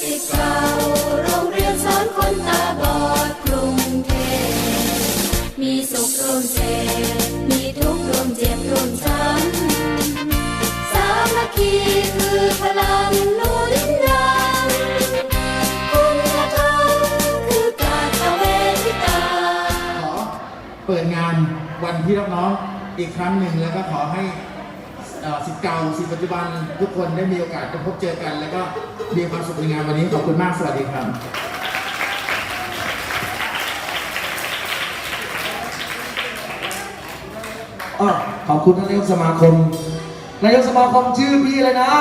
สิทธิ์เก่าโรงเรียนสอนคนตาบอดกรุงเทพมีสุขร่วมเสพมีทุกข์รวมเจ็บรวมช้ำสามัคคีคือพลังหนุนนำคุณธรรมคือการตเวนที่ตา ขอเปิดงานวันที่รับน้องอีกครั้งหนึ่งแล้วก็ขอให้ สิทธิ์เก่าสิทธิ์ปัจจุบันทุกคนได้มีโอกาสได้พบเจอกัน แล้วก็มีความสุขในงานวันนี้ขอบคุณมากสวัสดีครับออขอบคุณท่านนายกสมาคม นายกสมาคมชื่อพี่อะไรนะ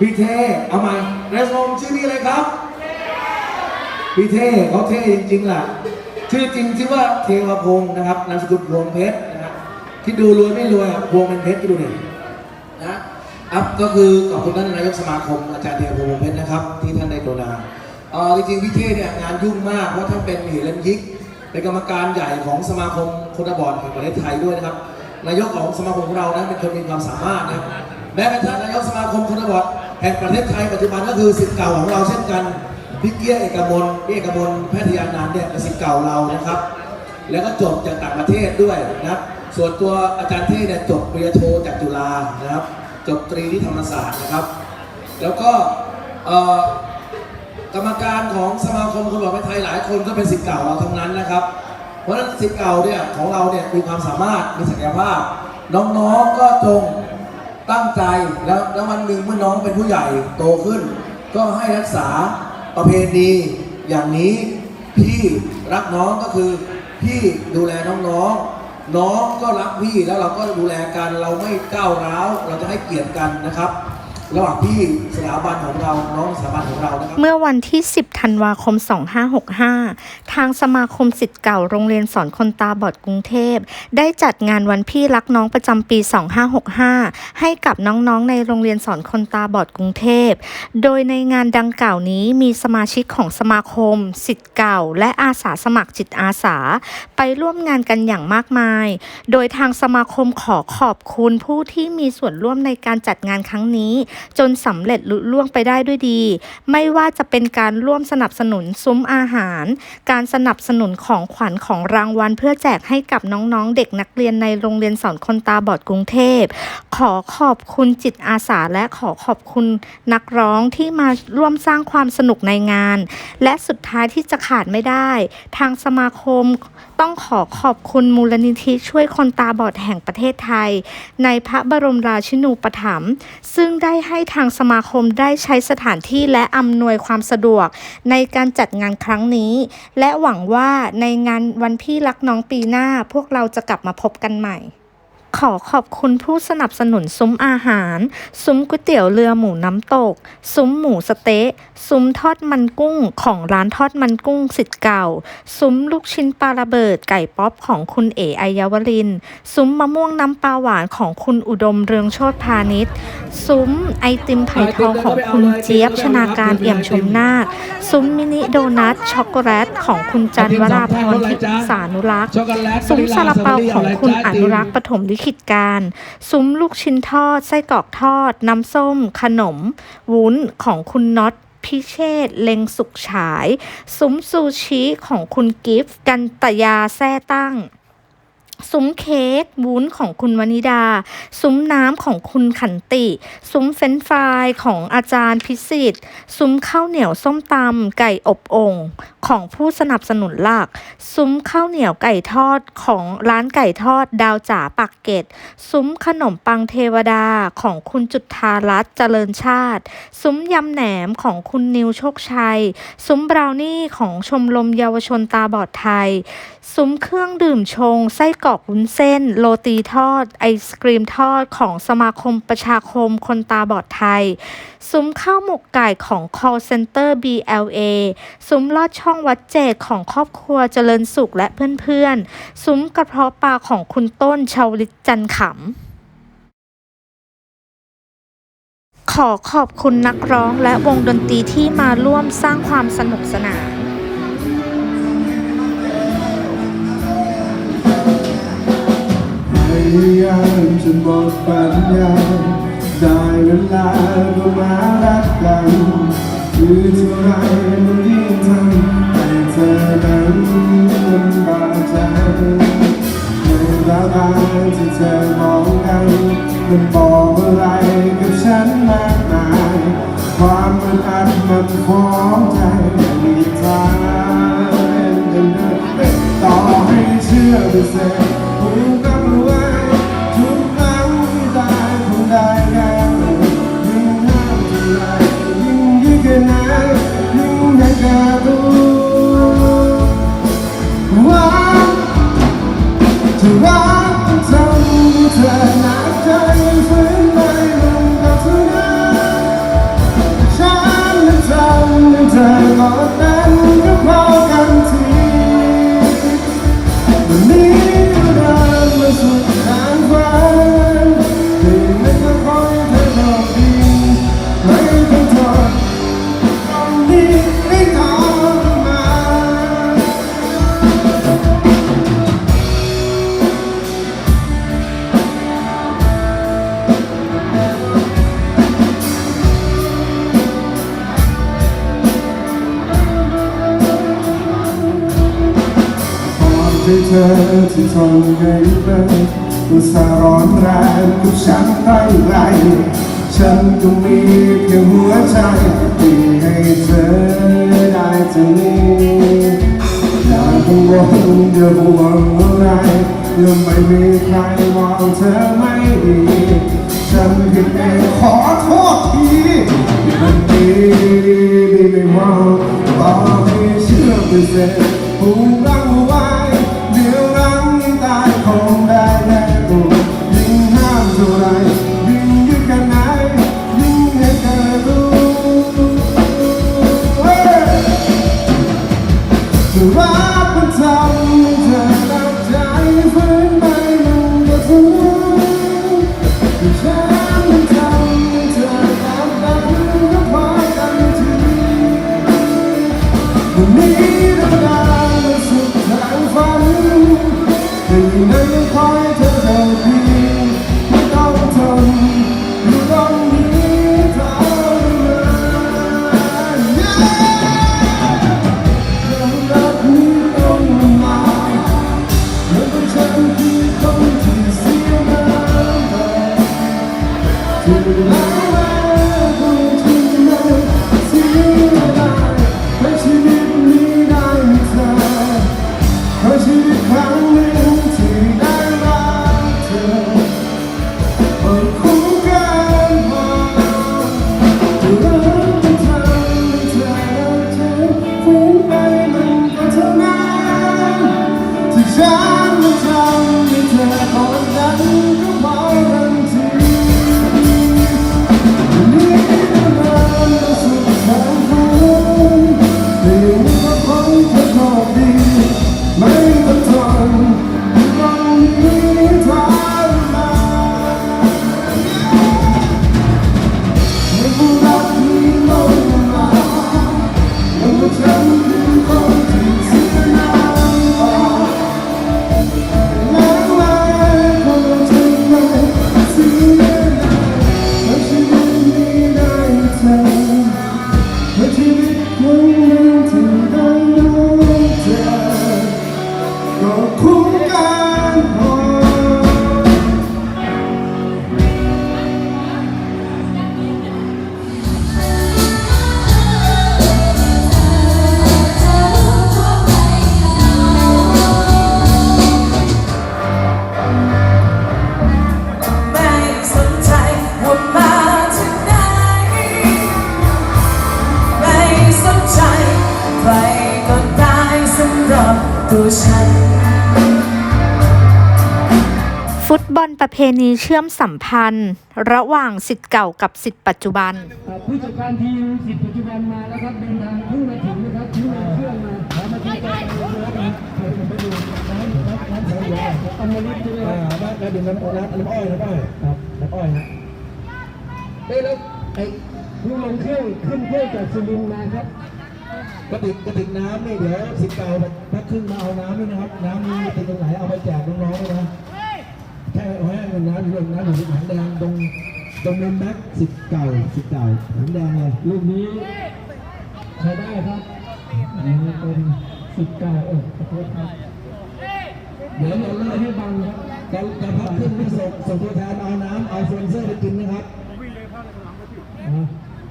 พี่เทเอาใหม่นายกสมาคมชื่อพี่อะไรครับ พี่เทเขาเทจริงๆล่ะ ชื่อจริงชื่อว่าเทวพงศ์นะครับ นามสกุลพวงเพชร ที่ดูรวยไม่รวยอะวงเป็นเพชรที่ดูดินะครับก็คือขอบคุณท่านนายกสมาคมอาจารย์เทวพงศ์วงเพชรนะครับ ที่ท่านได้กรุณาเออจริงๆพี่เท่เนี่ยงานยุ่งมากเพราะท่านเป็นหิรันยิกเป็นกรรมการใหญ่ของสมาคมคนตาบอดแห่งประเทศไทยด้วยนะครับ นายกของสมาคมของเรานั้นเป็นคนมีความสามารถนะแม้กระทั่งนายกสมาคมคนตาบอดแห่งประเทศไทยปัจจุบันก็คือสิทธิ์เก่าของเราเช่นกันพี่เกียร์เอกมลพี่เอกมลแพทยานันเนี่ยเป็นสิทธิ์เก่าเรานะครับ แล้วก็จบจากต่างประเทศด้วยนะครับ ส่วนตัวอาจารย์เท่เนี่ยจบปริญญาโทจากจุฬานะครับ จบตรีที่ธรรมศาสตร์นะครับ แล้วก็กรรมการของสมาคมคนบอกไทยหลายคนก็เป็นสิทธิ์เก่าเราทั้งนั้นนะครับ เพราะฉะนั้นสิทธิ์เก่าเนี่ยของเราเนี่ยมีความสามารถมีศักยภาพ น้องๆก็จงตั้งใจแล้วแล้ววันหนึ่งเมื่อน้องเป็นผู้ใหญ่โตขึ้น ก็ให้รักษาประเพณีอย่างนี้พี่รักน้องก็คือพี่ดูแลน้องๆ น้องก็รักพี่แล้วเราก็ดูแลกัน เราไม่ก้าวร้าว เราจะให้เกียรติกันนะครับ ระหว่างพี่สถาบันของเราน้องสถาบันของเรานะครับ เมื่อวันที่ 10 ธันวาคม 2565 ทางสมาคมสิทธิ์เก่าโรงเรียนสอนคนตาบอดกรุงเทพ ได้จัดงานวันพี่รักน้องประจำปี 2565 ให้กับน้องๆ ในโรงเรียนสอนคนตาบอดกรุงเทพ โดยในงานดังกล่าวนี้มีสมาชิกของสมาคมสิทธิ์เก่า และอาสาสมัครจิตอาสา ไปร่วมงานกันอย่างมากมาย โดยทางสมาคมขอขอบคุณผู้ที่มีส่วนร่วมในการจัดงานครั้งนี้จนสำเร็จลุล่วงไปได้ด้วยดี ไม่ว่าจะเป็นการร่วมสนับสนุนซุ้มอาหาร การสนับสนุนของขวัญของรางวัล เพื่อแจกให้กับน้องๆ เด็กนักเรียนในโรงเรียนสอนคนตาบอดกรุงเทพ ขอขอบคุณจิตอาสาและขอขอบคุณนักร้องที่มาร่วมสร้างความสนุกในงาน และสุดท้ายที่จะขาดไม่ได้ ทางสมาคม ต้องขอขอบคุณมูลนิธิช่วยคนตาบอดแห่งประเทศไทย ในพระบรมราชินูปถัมภ์ซึ่งได้ให้ทางสมาคมได้ใช้สถานที่และอำนวยความสะดวก ในการจัดงานครั้งนี้ และหวังว่าในงานวันพี่รักน้องปีหน้าพวกเราจะกลับมาพบกันใหม่ ขอขอบคุณผู้สนับสนุนซุ้มอาหาร ซุ้มก๋วยเตี๋ยวเรือหมูน้ำตก ซุ้มหมูสะเต๊ะ ซุ้มทอดมันกุ้งของร้านทอดมันกุ้งสิทธิ์เก่า ซุ้มลูกชิ้นปลาระเบิดไก่ป๊อปของคุณเอไอยาวรินทร์ซุ้มมะม่วงน้ำปลาหวานของคุณอุดมเรืองโชตพาณิชย์ซุ้มไอติมไผ่ทองของคุณเจี๊ยบชนาการเอี่ยมชมนาค ซุ้มมินิโดนัทช็อกโกแลตของคุณจันวราพรทิสานุรักษ์ช็อกโกแลตซุ้มซาลาเปาของคุณอนุรักษ์ปฐมลิขิดการ ซุ้มลูกชิ้นทอด ไส้กรอกทอด น้ำส้ม ขนม วุ้นของคุณน็อตพิเชษเล็งสุขฉาย ซุ้มซูชิของคุณกิฟต์กันตยาแซ่ตั้ง ซุ้มเค้กวุ้นของคุณวนิดา ซุ้มน้ำของคุณขันติ ซุ้มเฟรนฟรายของอาจารย์พิสิทธิ์ ซุ้มข้าวเหนียวส้มตำไก่อบโอ่งของผู้สนับสนุนหลัก ซุ้มข้าวเหนียวไก่ทอดของร้านไก่ทอดดาวจ๋าปักเกร็ดซุ้มขนมปังเทวดาของคุณจุธารัตน์เจริญชาติ ซุ้มยำแหนมของคุณนิวโชคชัย ซุ้มบราวนี่ของชมรมเยาวชนตาบอดไทย ซุ้มเครื่องดื่มชงไส้กรอกวุ้นเส้น โรตีทอด ไอศกรีมทอดของสมาคมประชาคมคนตาบอดไทย ซุ้มข้าวหมกไก่ของ call center BLA ซุ้มลอดช่องวัดเจดของครอบครัวเจริญสุขและเพื่อนๆ ซุ้มกระเพาะปลาของคุณต้นชาวลิตจันขำขอขอบคุณนักร้องและวงดนตรีที่มาร่วมสร้างความสนุกสนาน ยายามจะบอกปัญญาได้เวลาก็มารักกันคือเท่าไรมันยิ่งทำให้เธอนั้นลำบากใจในระหว่างที่เธอมองกันมันบอกอะไรกับฉันมากมายความมันอัดมันฟ้องใจไม่มีทางเดินเดินต่อให้เชื่อไปเสร็จผูกกั ง ใจเธอที่ทนกันเป็นอุตส่าหร้อนแรงกับฉันตั้งไรฉันก็มีเพียงหัวใจที่ให้เธอได้เท่านี้อย่ากังวลอย่าห่วงอะไรและไม่มีใครมองเธอไม่ดี ฉันผิดเองขอโทษ เพณีเชื่อมสัมพันธ์ ระหว่างสิทธิ์เก่ากับสิทธิ์ปัจจุบัน ผู้จัดการทีมสิทธิ์ปัจจุบันมาแล้วครับเดินทางเพิ่งมาถึงนะครับเพิ่งมาเครื่องมาขอมาที่ใจกันเลยนะครับเดี๋ยวผมไปดูร้านร้านร้านแถวใหญ่อมฤตใช่ไหมครับอ่าแล้วดื่มน้ำน้ำน้ำอ้อยน้ำอ้อยครับน้ำอ้อยฮะเอ้ยแล้วไอ้เพิ่งลงเครื่องขึ้นเครื่องจากสุรินทร์มาครับกระติกกระติกน้ำนี่เดี๋ยวสิบเก่าพักครึ่งมาเอาน้ำด้วยนะครับ น้ำนี่ติดตรงไหนเอาไปแจกน้องๆด้วยนะ แค่เอาให้น้ำอยู่น้ำอยู่ที่ถังแดงตรงตรงเป็นแบ็คสิบเก่าสิบเก่าถังแดงเลยลูกนี้ใช้ได้ครับนนี้เป็นสิบเก่าเออขอโทษครับเดี๋ยวเราเล่ให้บังครับจะจะพักขึ้นไม่ส่งส่งตัวแทนเอาน้ำเอาเฟรนเซอร์ไปกินนะครับ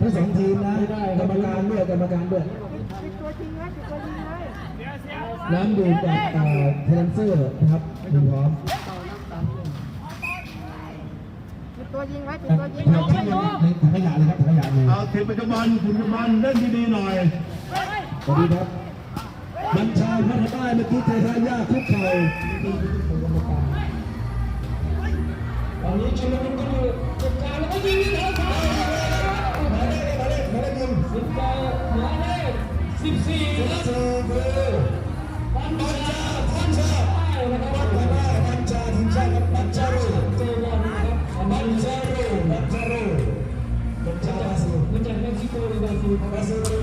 ทั้งสองทีมนะกรรมการด้วยกรรมการด้วยน้ำดื่มจากเอ่อเทรนเซอร์นะครับหนึ่งพร้อม ตัวยิงไว้ครับตัวยิงครับที่อยู่ในถังขยะเลยครับถังขยะเลยเอาทีมปัจจุบันทีมปัจจุบันเล่นดีๆหน่อยสวัสดีครับบัญชาพัฒนาเมื่อกี้เททายาคุกเข่าตอนนี้ชุลมุนกันอยู่จัดการแล้วก็ยิงที่เท้าซ้ายมาได้มาได้มาได้ยิงสิบเก้ามาได้สิบสี่สิบสี่คือ หรื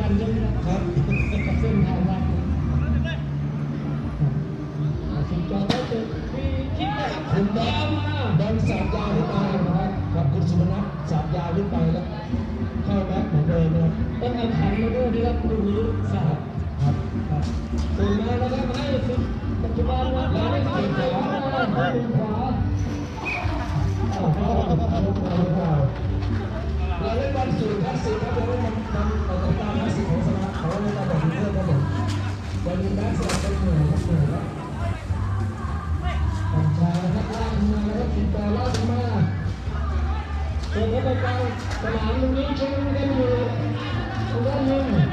กันใช่ไหมครับครับเส้นทางวัดสิงห์เก่าได้เจอฟรีคิกคุณดาวมาบอลสาบยาวขึ้นไปนะครับกับคุณสุพนัทสาบยาวขึ้นไปแล้วเข้าแบ็คเหมือนเดิมนะต้องเอาขันมาด้วยนะครับลูกนี้สาบครับครับตื่นมาแล้ เราเล่นสูงคลาสสิกครับเราเล่นมันมันมันตามาสสิกของสนามเขาเล่นตามแบบนี้ครับผมวันนี้แบ็คสลับเป็นเหนื่อยครับเหนื่อยครับฝั่งชายนะครับล่างมาแล้วก็ติดต่อล่างมาเปิดเข้าไปกลางสนามตรงนี้ชมกันอยู่ตรงด้านหนึ่ง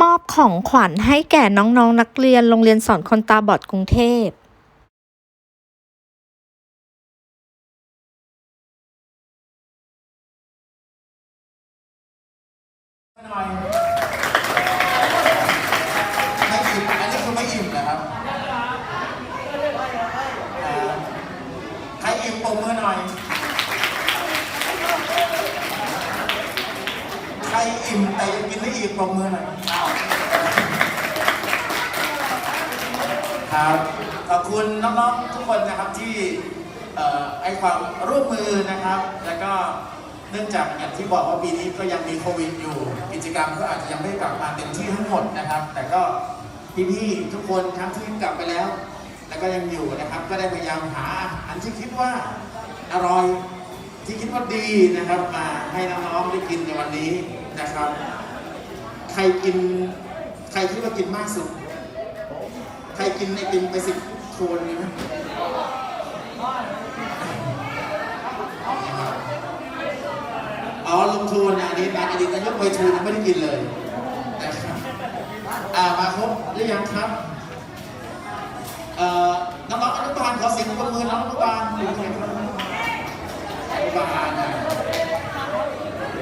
มอบของขวัญให้แก่น้องๆนนักเรียนโรงเรียนสอนคนตาบอดกรุงเทพหน่อยไม่อิ่มอันนี้คือไม่อิ่มนะครับอ่าใครอิ่มปรบมือหน่อย ใค รอิ่มแต่ยังกินไม่อิ่มปรบมือหน่อยครับขอบคุณน้องๆทุกคนนะครับที่เอ่อให้ความร่วมมือนะครับ แล้วก็เนื่องจากอย่างที่บอกว่าปีนี้ก็ยังมีโควิดอยู่ กิจกรรมก็อาจจะยังไม่กลับมาเต็มที่ทั้งหมดนะครับ แต่ก็พี่ๆทุกคนทั้งที่กลับไปแล้ว แล้วก็ยังอยู่นะครับ ก็ได้พยายามหาอาหารที่คิดว่าอร่อยที่คิดว่าดีนะครับมาให้น้องๆได้กินในวันนี้ นะครับ ใครกิน ใครคิดว่ากินมากสุด ใครกินไอติมไปสิบโคนเลไหมอ๋อลงทูนอันนี้มาอดีตนายกไปทูนไม่ได้กินเลยนะครับอ่ามาครบหรือยังครับเอ่อน้องๆอนุบาลขอเสียงปรบมือน้องอนุบาลอยู่ไหนครับอนุบาล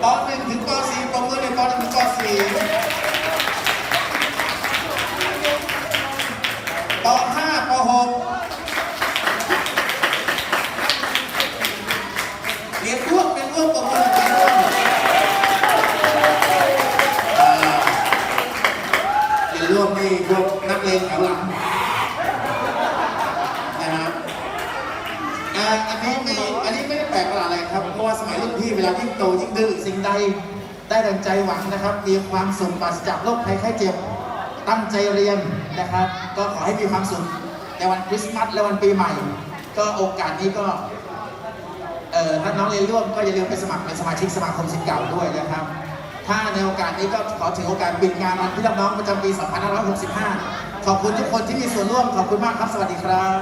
ป .1 ถึงป .4 ก้อนน้ำก้อสีป .5 ป .6 เรียนร่วมเป็นร่วมกับคนอื่นร่เรียนร่วมในพวกนักเลงแถวหลังนะฮะอ่าอันนี้ไม่อันนี้ไม่ได้แปลกอะไรครับเพราะว่าสมัยรุ่นพี่เวลายิ่งโตยิ่งดื้อสิ่งใด ได้ดังใจหวังนะครับ มีความสุขปราศจากโรคภัยไข้เจ็บ ตั้งใจเรียนนะครับ ก็ขอให้มีความสุขในวันคริสต์มาสและวันปีใหม่ ก็โอกาสนี้ก็เอ่อถ้าน้องเรียนร่วมก็อย่าลืมไปสมัครเป็นสมาชิกสมาคมศิษย์เก่าด้วยนะครับ ถ้าในโอกาสนี้ก็ขอถือโอกาสปิดงานวันพี่น้องประจำปี 2565 ขอบคุณทุกคนที่มีส่วนร่วมขอบคุณมากครับ สวัสดีครับ